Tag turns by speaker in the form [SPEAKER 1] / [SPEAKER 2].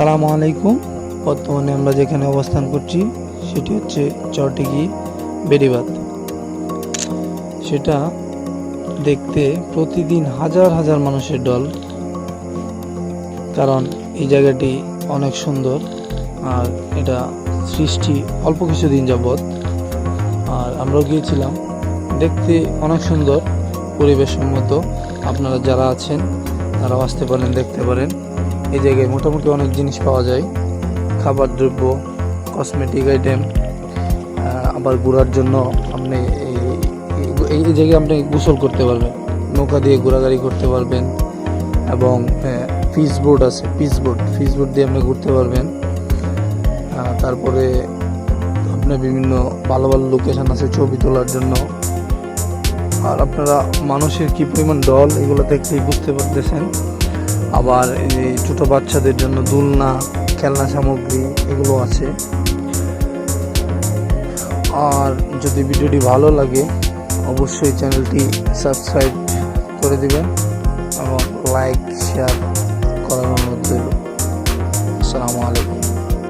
[SPEAKER 1] আসসালামু আলাইকুম। বর্তমানে আমরা যেখানে অবস্থান করছি, সেটি হচ্ছে চরটিকি বেড়িবাদ সেটা দেখতে প্রতিদিন হাজার হাজার মানুষের দল। কারণ এই জায়গাটি অনেক সুন্দর আর এটা সৃষ্টি অল্প কিছুদিন যাবৎ। আর আমরাও গিয়েছিলাম, দেখতে অনেক সুন্দর পরিবেশ সম্মত আপনারা যারা আছেন, তারাও আসতে পারেন, দেখতে পারেন। এই জায়গায় মোটামুটি অনেক জিনিস পাওয়া যায়। খাবার, দ্রব্য কসমেটিক আইটেম আবার ঘোরার জন্য আপনি এই- জায়গায় আপনি গোসল করতে পারবেন। নৌকা দিয়ে ঘোরাঘুরি করতে পারবেন এবং ফিস বোর্ড আছে ফিস বোট ফিস বোট দিয়ে আপনি ঘুরতে পারবেন। তারপরে আপনার বিভিন্ন ভালো ভালো লোকেশন আছে ছবি তোলার জন্য। আর আপনারা মানুষের কী পরিমাণ দল, এগুলো দেখলেই বুঝতে পারতেছেন। আবার এই ছোটো বাচ্চাদের জন্য দুলনা, খেলনা সামগ্রী এগুলো আছে। আর যদি ভিডিওটি ভালো লাগে, অবশ্যই চ্যানেলটি সাবস্ক্রাইব করে দেবেন। এবং লাইক, শেয়ার করার অনুরোধ আলাইকুম